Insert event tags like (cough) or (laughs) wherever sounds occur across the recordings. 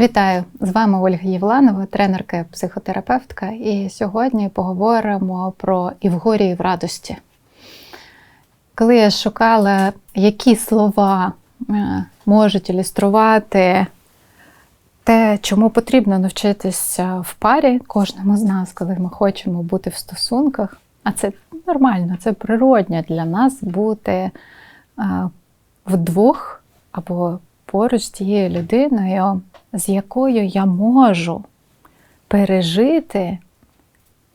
Вітаю! З вами Ольга Євланова, тренерка психотерапевтка. І сьогодні поговоримо про і в горі, і в радості. Коли я шукала, які слова е, можуть ілюструвати те, чому потрібно навчитися в парі кожному з нас, коли ми хочемо бути в стосунках, а це нормально, це природньо для нас бути е, вдвох або поруч з тією людиною, з якою я можу пережити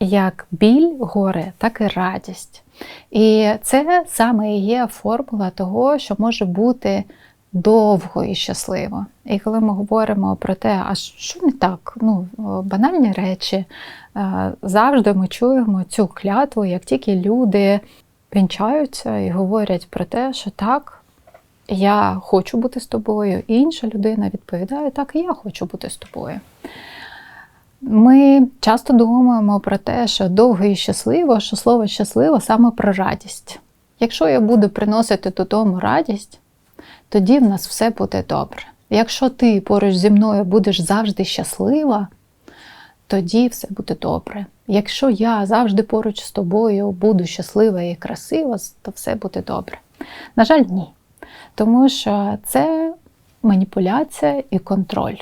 як біль горе, так і радість. І це саме і є формула того, що може бути довго і щасливо. І коли ми говоримо про те, а що не так, ну, банальні речі, е, завжди ми чуємо цю клятву, як тільки люди вінчаються і говорять про те, що так, я хочу бути з тобою, і інша людина відповідає, так, я хочу бути з тобою. Ми часто думаємо про те, що довго і щасливо, що слово щасливо саме про радість. Якщо я буду приносити додому радість, тоді в нас все буде добре. Якщо ти поруч зі мною будеш завжди щаслива, тоді все буде добре. Якщо я завжди поруч з тобою буду щаслива і красива, то все буде добре. На жаль, ні. Тому що це маніпуляція і контроль.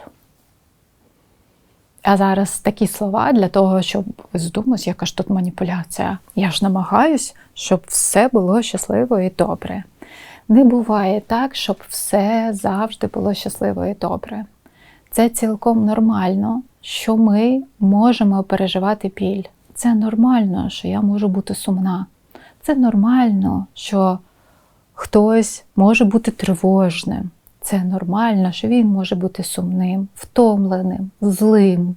А зараз такі слова для того, щоб ви задумались, яка ж тут маніпуляція. Я ж намагаюсь, щоб все було щасливо і добре. Не буває так, щоб все завжди було щасливо і добре. Це цілком нормально, що ми можемо переживати біль. Це нормально, що я можу бути сумна. Це нормально, що хтось може бути тривожним. Це нормально, що він може бути сумним, втомленим, злим,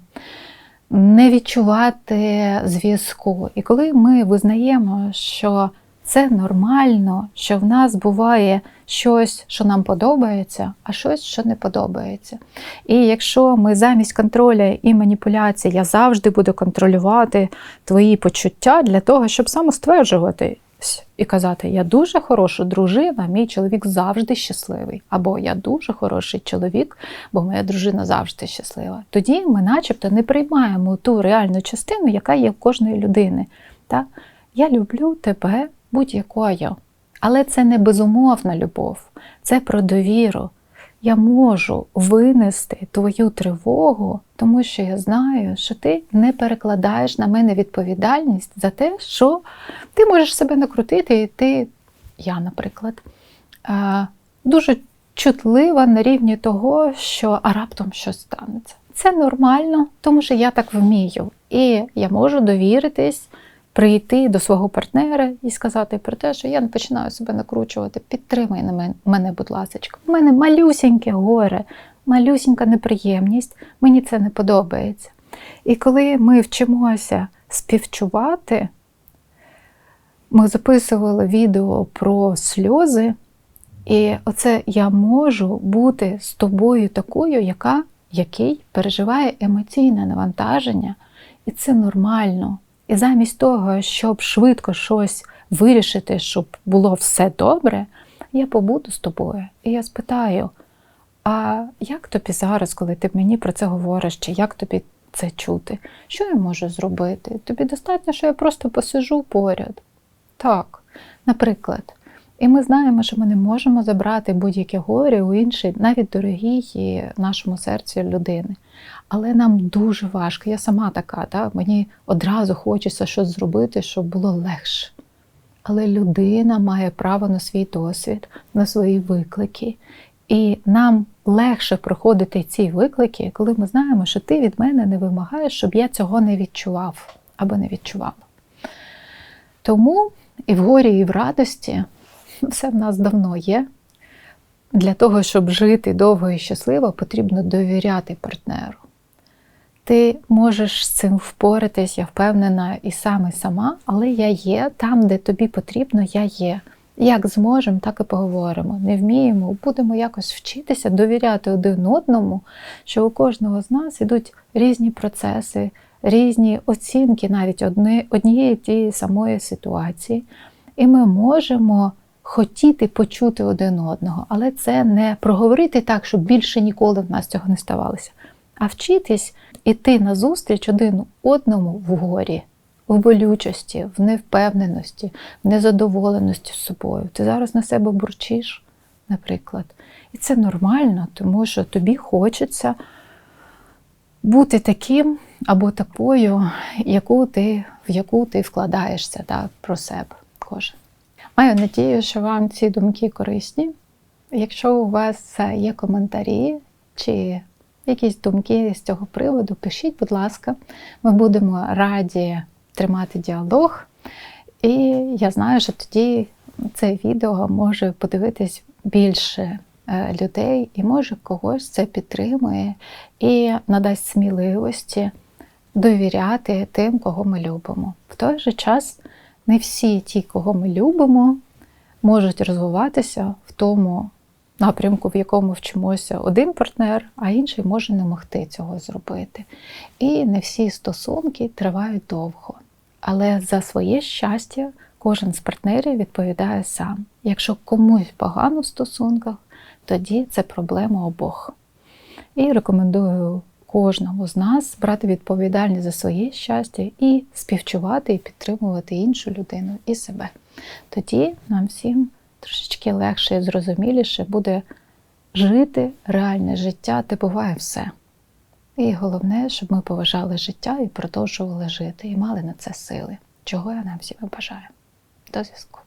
не відчувати зв'язку. І коли ми визнаємо, що це нормально, що в нас буває щось, що нам подобається, а щось, що не подобається. І якщо ми замість контроля і маніпуляції я завжди буду контролювати твої почуття для того, щоб самостверджувати і казати, я дуже хороша дружина, мій чоловік завжди щасливий. Або я дуже хороший чоловік, бо моя дружина завжди щаслива. Тоді ми, начебто, не приймаємо ту реальну частину, яка є в кожної людини. Та? Я люблю тебе будь-якою. Але це не безумовна любов, це про довіру. Я можу винести твою тривогу, тому що я знаю, що ти не перекладаєш на мене відповідальність за те, що ти можеш себе накрутити, і ти, я, наприклад, дуже чутлива на рівні того, що а раптом щось станеться. Це нормально, тому що я так вмію. І я можу довіритись прийти до свого партнера і сказати про те, що я не починаю себе накручувати, підтримай на мене, будь ласка. У мене малюсіньке горе, малюсінька неприємність, мені це не подобається. І коли ми вчимося співчувати, ми записували відео про сльози, і оце я можу бути з тобою такою, яка, який переживає емоційне навантаження, і це нормально. І замість того, щоб швидко щось вирішити, щоб було все добре, я побуду з тобою. І я спитаю: а як тобі зараз, коли ти мені про це говориш, чи як тобі це чути? Що я можу зробити? Тобі достатньо, що я просто посижу поряд. Так, наприклад. І ми знаємо, що ми не можемо забрати будь-яке горе у іншій, навіть дорогій нашому серці людини. Але нам дуже важко. Я сама така, так? мені одразу хочеться щось зробити, щоб було легше. Але людина має право на свій досвід, на свої виклики. І нам легше проходити ці виклики, коли ми знаємо, що ти від мене не вимагаєш, щоб я цього не відчував або не відчувала. Тому і в горі, і в радості (laughs) все в нас давно є. Для того, щоб жити довго і щасливо, потрібно довіряти партнеру. Ти можеш з цим впоратись, я впевнена, і саме сама, але я є там, де тобі потрібно, я є. Як зможемо, так і поговоримо. Не вміємо, будемо якось вчитися, довіряти один одному, що у кожного з нас ідуть різні процеси, різні оцінки навіть одні, однієї тієї самої ситуації. І ми можемо хотіти почути один одного, але це не проговорити так, щоб більше ніколи в нас цього не ставалося. а вчитись іти назустріч один одному в горі, в болючості, в невпевненості, в незадоволеності з собою. Ти зараз на себе бурчиш, наприклад. І це нормально, тому що тобі хочеться бути таким або такою, яку ти, в яку ти вкладаєшся так, про себе кожен. Маю надію, що вам ці думки корисні. Якщо у вас є коментарі чи якісь думки з цього приводу, пишіть, будь ласка, ми будемо раді тримати діалог. І я знаю, що тоді це відео може подивитись більше е, людей, і може когось це підтримує і надасть сміливості довіряти тим, кого ми любимо. В той же час не всі ті, кого ми любимо, можуть розвиватися в тому напрямку, в якому вчимося один партнер, а інший може не могти цього зробити. І не всі стосунки тривають довго. Але за своє щастя кожен з партнерів відповідає сам. Якщо комусь погано в стосунках, тоді це проблема обох. І рекомендую кожному з нас брати відповідальність за своє щастя і співчувати і підтримувати іншу людину і себе. Тоді нам всім трошечки легше і зрозуміліше буде жити реальне життя, де буває все. І головне, щоб ми поважали життя і продовжували жити, і мали на це сили, чого я нам всім бажаю. До зв'язку.